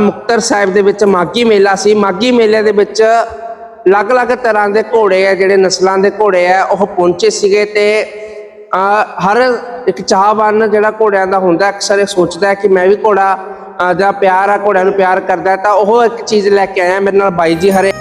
ਮੁਕਤਸਰ ਸਾਹਿਬ ਦੇ ਵਿੱਚ ਮਾਗੀ ਮੇਲਾ ਸੀ। ਮਾਗੀ ਮੇਲੇ ਦੇ ਵਿੱਚ ਅਲੱਗ-ਅਲੱਗ ਤਰ੍ਹਾਂ ਦੇ ਘੋੜੇ ਆ, ਜਿਹੜੇ ਨਸਲਾਂ ਦੇ ਘੋੜੇ ਆ, ਉਹ ਪਹੁੰਚੇ ਸੀਗੇ ਤੇ ਹਰ ਇੱਕ ਚਾਹਵਾਨ ਜਿਹੜਾ ਘੋੜਿਆਂ ਦਾ ਹੁੰਦਾ, ਅਕਸਰ ਇਹ ਸੋਚਦਾ ਹੈ ਕਿ ਮੈਂ ਵੀ ਘੋੜਾ ਦਾ ਪਿਆਰ ਆ, ਘੋੜਿਆਂ ਨੂੰ ਪਿਆਰ ਕਰਦਾ, ਤਾਂ ਉਹ ਇੱਕ ਚੀਜ਼ ਲੈ ਕੇ ਆਇਆ ਮੇਰੇ ਨਾਲ ਬਾਈ ਜੀ ਹਰੇ।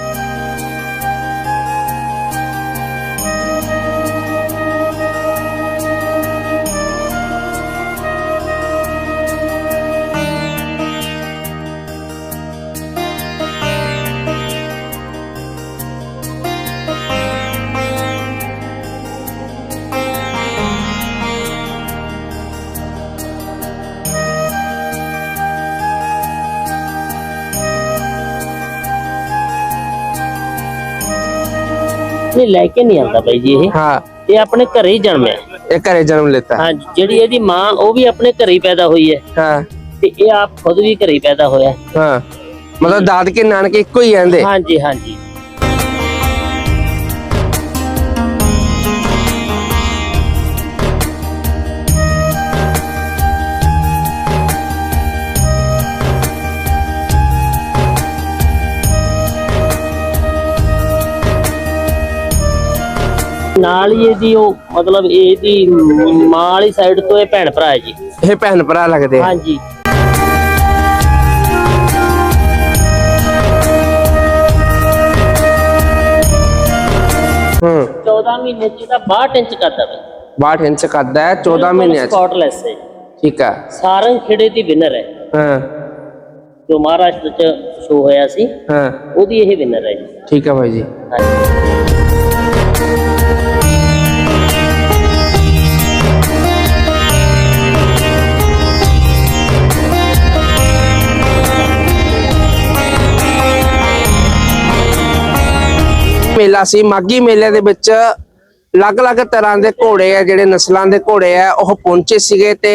ਨਹੀਂ ਲੈ ਕੇ ਨਹੀਂ ਆਉਂਦਾ ਬਾਈ ਜੀ ਇਹ। ਹਾਂ। ਇਹ ਆਪਣੇ ਘਰੇ ਹੀ ਜਨਮਿਆ ਇਹ ਘਰੇ ਜਨਮ ਲੈਤਾ। ਹਾਂ ਜਿਹੜੀ ਇਹਦੀ ਮਾਂ ਉਹ ਵੀ ਆਪਣੇ ਘਰੇ ਹੀ ਪੈਦਾ ਹੋਈ ਹੈ। ਹਾਂ। ਤੇ ਇਹ ਆਪ ਖੁਦ ਵੀ ਘਰੇ ਹੀ ਪੈਦਾ ਹੋਇਆ। ਹੈ। ਮਤਲਬ ਦਾਦਕੇ ਨਾਨਕੇ ਇੱਕੋ ਹੀ ਰਹਿੰਦੇ। ਹਾਂਜੀ ਹਾਂਜੀ। ਨਾਲ ਹੀ ਇਹਦੀ ਉਹ ਮਤਲਬ ਇਹਦੀ ਮਾਂ ਵਾਲੀ ਸਾਈਡ ਤੋਂ ਇਹ ਭੈਣ ਭਰਾ ਹੈ ਜੀ। ਇਹ ਭੈਣ ਭਰਾ ਲੱਗਦੇ ਆ। ਹਾਂਜੀ। ਹੂੰ। 14 ਮਹੀਨੇ ਚ ਇਹਦਾ 62 ਇੰਚ ਕਰਦਾ ਬਈ 62 ਇੰਚ ਕੱਦਾ ਹੈ 14 ਮਹੀਨਿਆਂ ਚ। ਸਪੌਟਲੈਸ ਹੈ। ਠੀਕ ਆ। ਸਾਰੰਗ ਖੇੜੇ ਦੀ ਵਿਨਰ ਹੈ। ਹਾਂ। ਜੋ ਮਹਾਰਾਸ਼ਟਰ ਚ ਸ਼ੋ ਹੋਇਆ ਸੀ ਹਾਂ। ਉਹਦੀ ਇਹ ਵਿਨਰ ਹੈ ਜੀ। ਠੀਕ ਆ ਭਾਈ ਜੀ। ਹਾਂਜੀ। ਮੇਲਾ ਸੀ। ਮਾਗੀ ਮੇਲੇ ਦੇ ਵਿੱਚ ਅਲੱਗ-ਅਲੱਗ ਤਰ੍ਹਾਂ ਦੇ ਘੋੜੇ ਆ ਜਿਹੜੇ ਨਸਲਾਂ ਦੇ ਘੋੜੇ ਆ ਉਹ ਪਹੁੰਚੇ ਸੀਗੇ ਤੇ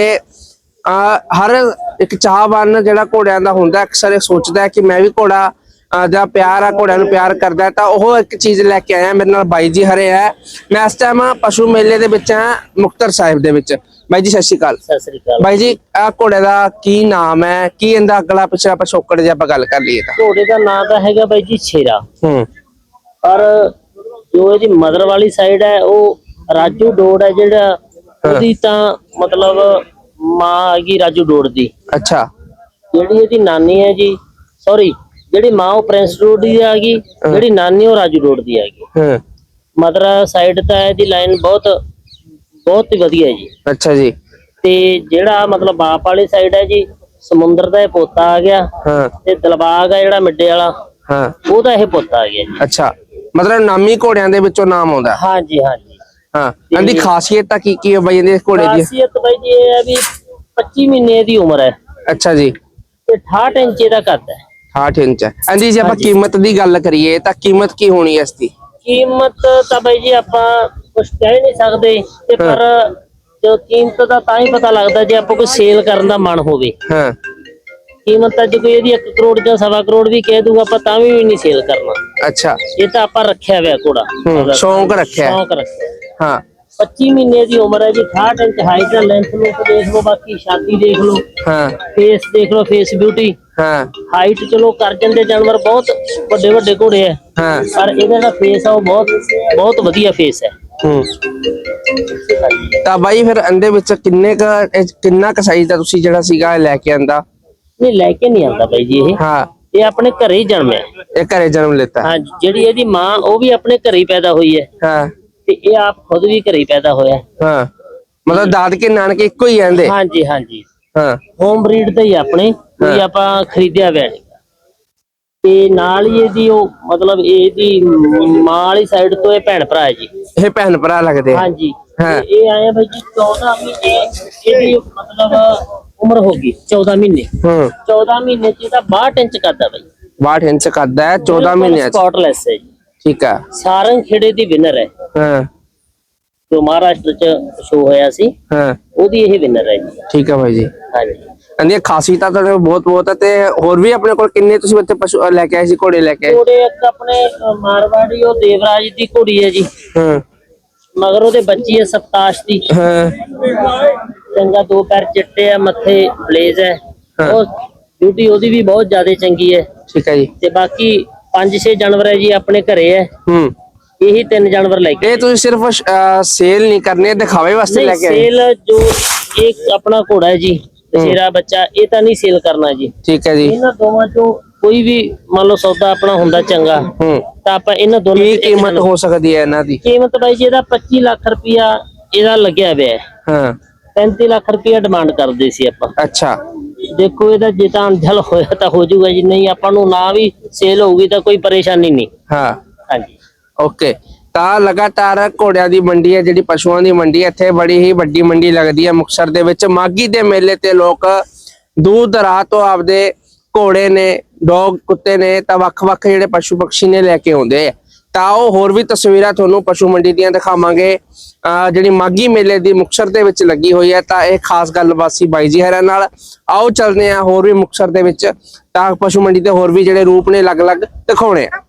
ਹਰ ਇੱਕ ਚਾਹਵਾਨ ਜਿਹੜਾ ਘੋੜਿਆਂ ਦਾ ਹੁੰਦਾ ਅਕਸਰ ਇਹ ਸੋਚਦਾ ਹੈ ਕਿ ਮੈਂ ਵੀ ਘੋੜਾ ਦਾ ਪਿਆਰ ਆ ਘੋੜਿਆਂ ਨੂੰ ਪਿਆਰ ਕਰਦਾ ਤਾਂ ਉਹ ਇੱਕ ਚੀਜ਼ ਲੈ ਕੇ ਆਇਆ ਮੇਰੇ ਨਾਲ ਬਾਈ ਜੀ ਹਰੇ ਹੈ ਮੈਂ ਇਸ ਟਾਈਮ ਪਸ਼ੂ ਮੇਲੇ ਦੇ ਵਿੱਚ ਹਾਂ ਮੁਕਤਸਰ ਸਾਹਿਬ ਦੇ ਵਿੱਚ। ਬਾਈ ਜੀ ਸਤਿ ਸ਼੍ਰੀ ਅਕਾਲ। ਸਤਿ ਸ੍ਰੀ ਅਕਾਲ। ਬਾਈ ਜੀ ਆ ਘੋੜੇ ਦਾ ਕੀ ਨਾਮ ਹੈ? ਕੀ ਇਹਦਾ ਅਗਲਾ ਪਿਛਲਾ ਪਿਛੋਕੜ ਜੇ ਆਪਾਂ ਗੱਲ ਕਰ ਲਈਏ ਤਾਂ। ਘੋੜੇ ਦਾ ਨਾਮ ਤਾਂ ਹੈਗਾ ਬਾਈ ਜੀ ਛੇਰਾ। ਹੂੰ। ਪਰ ਜੋ ਇਹਦੀ ਮਦਰ ਵਾਲੀ ਸਾਈਡ ਹੈ ਉਹ ਰਾਜੂ ਡੋੜ ਹੈ ਜਿਹੜਾ ਉਹਦੀ ਤਾਂ ਮਤਲਬ ਮਾਂ ਹੈਗੀ ਰਾਜੂ ਡੋੜ ਦੀ। ਅੱਛਾ। ਜਿਹੜੀ ਇਹਦੀ ਨਾਨੀ ਹੈ ਜੀ ਸੌਰੀ ਜਿਹੜੀ ਮਾਂ ਉਹ ਪ੍ਰਿੰਸ ਡੋੜ ਦੀ ਹੈਗੀ ਜਿਹੜੀ ਨਾਨੀ ਉਹ ਰਾਜੂ ਡੋੜ ਦੀ ਹੂੰ। ਮਦਰ ਸਾਈਡ ਤਾਂ ਇਹਦੀ ਲਾਈਨ ਬਹੁਤ ਬਹੁਤ ਹੀ ਵਧੀਆ ਜੀ। ਅੱਛਾ ਜੀ। ਤੇ ਜਿਹੜਾ ਮਤਲਬ ਬਾਪ ਵਾਲੀ ਸਾਈਡ ਹੈ ਜੀ ਸਮੁੰਦਰ ਦਾ ਇਹ ਪੋਤਾ ਆ ਗਿਆ। ਹਾਂ। ਤੇ ਦਿਲਬਾਗ ਆ ਜਿਹੜਾ ਮਿੱਡੇ ਵਾਲਾ। ਹਾਂ। ਉਹਦਾ ਇਹ ਪੋਤਾ ਆ ਗਿਆ ਜੀ। ਅੱਛਾ। ਮਤਲਬ ਨਾਮੀ ਘੋੜਿਆਂ ਦੇ ਵਿੱਚੋਂ ਨਾਮ ਆਉਂਦਾ। ਹਾਂਜੀ ਹਾਂਜੀ। ਹਾਂ ਇਹਦੀ ਖਾਸੀਅਤ ਤਾਂ ਕੀ ਕੀ ਹੈ ਬਈ ਇਹਦੇ ਘੋੜੇ ਦੀ? ਖਾਸੀਅਤ ਬਾਈ ਜੀ ਇਹ ਹੈ ਵੀ 25 ਮਹੀਨੇ ਦੀ ਉਮਰ ਹੈ। ਅੱਛਾ ਜੀ। ਤੇ 68 ਇੰਚ ਦਾ ਕੱਦ ਹੈ। 68 ਇੰਚ ਹੈ। ਇਹਦੀ ਜੇ ਆਪਾਂ ਕੀਮਤ ਦੀ ਗੱਲ ਕਰੀਏ ਤਾਂ ਕੀਮਤ ਕੀ ਹੋਣੀ ਹੈ ਇਸ ਦੀ? ਕੀਮਤ ਤਾਂ ਬਾਈ ਜੀ ਆਪਾਂ ਕੁਝ ਕਹਿ ਨਹੀਂ ਸਕਦੇ ਤੇ ਪਰ ਜੋ ਕੀਮਤ ਦਾ ਤਾਂ ਹੀ ਪਤਾ ਲੱਗਦਾ ਜੇ ਆਪਾਂ ਕੋਈ ਸੇਲ ਕਰਨ ਦਾ ਮਨ ਹੋਵੇ। ਹਾਂ। ਕੀਮਤ ਤਾਂ ਜੇ ਕੋਈ ਇਹਦੀ 1 ਕਰੋੜ ਜਾਂ ਸਵਾ ਕਰੋੜ ਵੀ ਕਹਿ ਦੂਗਾ ਆਪਾਂ ਤਾਂ ਵੀ ਨਹੀਂ ਸੇਲ ਕਰਨਾ। ਅੱਛਾ। ਇਹ ਤਾਂ ਆਪਾਂ ਰੱਖਿਆ ਹੋਇਆ ਹੂੰ ਸ਼ੌਂਕ ਰੱਖਿਆ। ਸ਼ੌਂਕ ਰੱਖਿਆ। ਹਾਂ। 25 ਮਹੀਨੇ ਦੀ ਉਮਰ ਹੈ ਜੀ 68 ਇੰਚ ਹਾਈਟ ਹੈ ਲੈਂਥ ਨੂੰ ਦੇਖ ਲਓ ਬਾਕੀ ਛਾਤੀ ਦੇਖ ਲਓ। ਹਾਂ। ਫੇਸ ਦੇਖ ਲਓ ਫੇਸ ਬਿਊਟੀ ਹਾਂ। ਹਾਈਟ ਚਲੋ ਕਰ ਜਾਂਦੇ ਜਾਨਵਰ ਬਹੁਤ ਵੱਡੇ ਵੱਡੇ ਘੋੜੇ ਆ ਹਾਂ। ਪਰ ਇਹਦਾ ਜਿਹੜਾ ਫੇਸ ਆ ਉਹ ਬਹੁਤ ਬਹੁਤ ਵਧੀਆ ਫੇਸ ਹੈ। ਹੂੰ। ਤਾਂ ਬਾਈ ਫਿਰ ਇਹਦੇ ਵਿੱਚ ਕਿੰਨੇ ਕ ਕਿੰਨਾ ਕ ਸਾਈਜ਼ ਦਾ ਤੁਸੀਂ ਜਿਹੜਾ ਸੀਗਾ ਲੈ ਕੇ ਆਂਦਾ? ਨਹੀਂ ਲੈ ਕੇ ਨਹੀਂ ਆਉਂਦਾ ਬਾਈ ਜੀ ਇਹ। ਹਾਂ। ਇਹ ਆਪਣੇ ਘਰੇ ਹੀ ਜਨਮਿਆ ਇਹ ਘਰੇ ਜਨਮ ਲੈਤਾ। ਹਾਂ ਜਿਹੜੀ ਇਹਦੀ ਮਾਂ ਉਹ ਵੀ ਆਪਣੇ ਘਰੇ ਹੀ ਪੈਦਾ ਹੋਈ ਹੈ। ਹਾਂ। ਤੇ ਇਹ ਆਪ ਖੁਦ ਵੀ ਘਰੇ ਹੀ ਪੈਦਾ ਹੋਇਆ ਹੈ। ਹਾਂ। ਮਤਲਬ ਦਾਦਕੇ ਨਾਨਕੇ ਇੱਕੋ ਹੀ ਰਹਿੰਦੇ। ਹਾਂਜੀ ਹਾਂਜੀ। ਹਾਂ। ਹੋਮ ਬਰੀਡ ਦਾ ਹੀ ਆਪਣੇ ਕੋਈ ਆਪਾਂ ਖਰੀਦਿਆ ਹੋਇਆ ਨਹੀਂ। ਤੇ ਨਾਲ ਹੀ ਇਹਦੀ ਉਹ ਮਤਲਬ ਇਹਦੀ ਮਾਂ ਵਾਲੀ ਸਾਈਡ ਤੋਂ ਇਹ ਭੈਣ ਭਰਾ ਹੈ ਜੀ। ਇਹ ਭੈਣ ਭਰਾ ਲੱਗਦੇ ਆ। ਹਾਂਜੀ। ਹਾਂ। ਤੇ ਇਹ ਆਏ ਆ ਬਾਈ ਜੀ 14 ਮਹੀਨੇ ਇਹਦੀ ਮਤਲਬ ਉਮਰ ਹੋ ਗਈ 14 ਮਹੀਨੇ। ਹੂੰ। 14 ਮਹੀਨੇ ਚ ਇਹਦਾ 62 ਇੰਚ ਕਰਦਾ ਬਾਈ। 62 ਇੰਚ ਕੱਦਾ ਹੈ 14 ਮਹੀਨਿਆਂ ਚ। ਸਪੌਟਲੈਸ ਹੈ ਜੀ। ਠੀਕ ਆ ਸਾਰੰਗ ਖੇੜੇ ਦੀ ਵਿਨਰ ਹੈ। ਹਾਂ। ਜੋ ਮਹਾਰਾਸ਼ਟਰ ਚ ਸ਼ੋ ਹੋਇਆ ਸੀ ਹਾਂ। ਉਹਦੀ ਇਹ ਵਿਨਰ ਹੈ ਜੀ। ਠੀਕ ਆ ਭਾਈ ਜੀ। ਹਾਂਜੀ। ਇਹਦੀਆਂ ਖਾਸੀਅਤਾਂ ਤਾਂ ਬਹੁਤ ਬਹੁਤ ਹੈ ਤੇ ਹੋਰ ਵੀ ਆਪਣੇ ਕੋਲ ਕਿੰਨੇ ਤੁਸੀਂ ਇੱਥੇ ਪਸ਼ੂ ਲੈ ਕੇ ਆਏ ਸੀ ਘੋੜੇ ਲੈ ਕੇ ਘੋੜੇ ਇੱਕ ਆਪਣੇ ਅ, ਮਾਰਵਾੜੀ ਉਹ ਦੇਵਰਾਜ ਦੀ ਘੋੜੀ ਹੈ ਜੀ। ਹਾਂ। ਮਗਰ ਉਹਦੇ ਬੱਚੀ ਹੈ ਸਪਤਾਸ਼ ਦੀ। ਹਾਂ। ਚੰਗਾ ਦੋ ਪੈਰ ਚਿੱਟੇ ਆ ਮੱਥੇ ਬਲੇਜ਼ ਹੈ। ਹਾਂ। ਉਹ ਡਿਊਟੀ ਉਹਦੀ ਵੀ ਬਹੁਤ ਜ਼ਿਆਦਾ ਚੰਗੀ ਹੈ। ਠੀਕ ਹੈ ਜੀ। ਤੇ ਬਾਕੀ 5-6 ਜਾਨਵਰ ਹੈ ਜੀ ਆਪਣੇ ਘਰੇ ਹੈ। ਹੂੰ। ਇਹੀ ਤਿੰਨ ਜਾਨਵਰ ਲੈ ਕੇ ਇਹ ਤੁਸੀਂ ਸਿਰਫ ਸੇਲ ਨਹੀਂ ਕਰਨੇ ਦਿਖਾਵੇ ਵਾਸਤੇ ਲੈ ਕੇ ਆਏ? ਸੇਲ ਜੋ ਇੱਕ ਆਪਣਾ ਘੋੜਾ ਹੈ ਜੀ ਤੇਰਾ ਬੱਚਾ ਇਹ ਤਾਂ ਨਹੀਂ ਸੇਲ ਕਰਨਾ ਜੀ। ਠੀਕ ਹੈ ਜੀ। ਇਹਨਾਂ ਦੋਵਾਂ ਚੋਂ ਕੋਈ ਵੀ ਮੰਨ ਲਓ ਸੌਦਾ ਆਪਣਾ ਹੁੰਦਾ ਚੰਗਾ ਹੂੰ। ਤਾਂ ਆਪਾਂ ਇਹਨਾਂ ਦੋਨਾਂ ਕੀ ਚੋਂ ਇੱਕ ਕੀਮਤ ਜਾਨਵਰ- ਹੋ ਸਕਦੀ ਹੈ ਇਹਨਾਂ ਦੀ? ਕੀਮਤ ਬਾਈ ਜੀ ਇਹਦਾ 25 ਲੱਖ ਰੁਪਇਆ ਇਹਦਾ ਲੱਗਿਆ ਹੋਇਆ ਹੈ। ਹਾਂ। 35 ਲੱਖ ਰੁਪਇਆ ਡਿਮਾਂਡ ਕਰਦੇ ਸੀ ਆਪਾਂ। ਅੱਛਾ। ਦੇਖੋ ਇਹਦਾ ਜੇ ਤਾਂ ਅਣਜਲ ਹੋਇਆ ਤਾਂ ਹੋ ਜਾਊਗਾ ਜੀ ਨਹੀਂ ਆਪਾਂ ਨੂੰ ਨਾ ਵੀ ਸੇਲ ਹੋਊਗੀ ਤਾਂ ਕੋਈ ਪਰੇਸ਼ਾਨੀ ਨਹੀਂ। ਹਾਂ। ਹਾਂਜੀ। ਓਕੇ। ਤਾਂ ਲਗਾਤਾਰ ਘੋੜਿਆਂ ਦੀ ਮੰਡੀ ਹੈ ਜਿਹੜੀ ਪਸ਼ੂਆਂ ਦੀ ਮੰਡੀ ਹੈ ਇੱਥੇ ਬੜੀ ਹੀ ਵੱਡੀ ਮੰਡੀ ਲੱਗਦੀ ਹੈ ਮੁਕਸਰ ਦੇ ਵਿੱਚ। ਮਾਗੀ ਦੇ ਮੇਲੇ ਤੇ ਲੋਕ ਦੂਰ ਦਰਾਹ ਤੋਂ ਆਪਦੇ ਘੋੜੇ ਨੇ ਡੌਗ ਕੁੱਤੇ ਨੇ ਤਾਂ ਵੱਖ-ਵੱਖ ਜਿਹੜੇ ਪਸ਼ੂ ਪਕਸ਼ੀ ਨੇ ਲੈ ਕੇ ਆਉਂਦੇ ਆ। ਤਾਂ ਉਹ ਹੋਰ ਵੀ ਤਸਵੀਰਾਂ ਤੁਹਾਨੂੰ ਪਸ਼ੂ ਮੰਡੀ ਦੀਆਂ ਦਿਖਾਵਾਂਗੇ। ਅਹ ਜਿਹੜੀ ਮਾਗੀ ਮੇਲੇ ਦੀ ਮੁਕਸਰ ਦੇ ਵਿੱਚ ਲੱਗੀ ਹੋਈ ਹੈ, ਤਾਂ ਇਹ ਖਾਸ ਗੱਲਬਾਤ ਸੀ ਬਾਈ ਜੀ ਹਰਾਂ ਨਾਲ। ਆਓ ਚੱਲਦੇ ਆ ਹੋਰ ਵੀ ਮੁਕਸਰ ਦੇ ਵਿੱਚ, ਤਾਂ ਪਸ਼ੂ ਮੰਡੀ ਦੇ ਹੋਰ ਵੀ ਜਿਹੜੇ ਰੂਪ ਨੇ, ਅਲੱਗ-ਅਲੱਗ ਦਿਖਾਉਣੇ ਆ।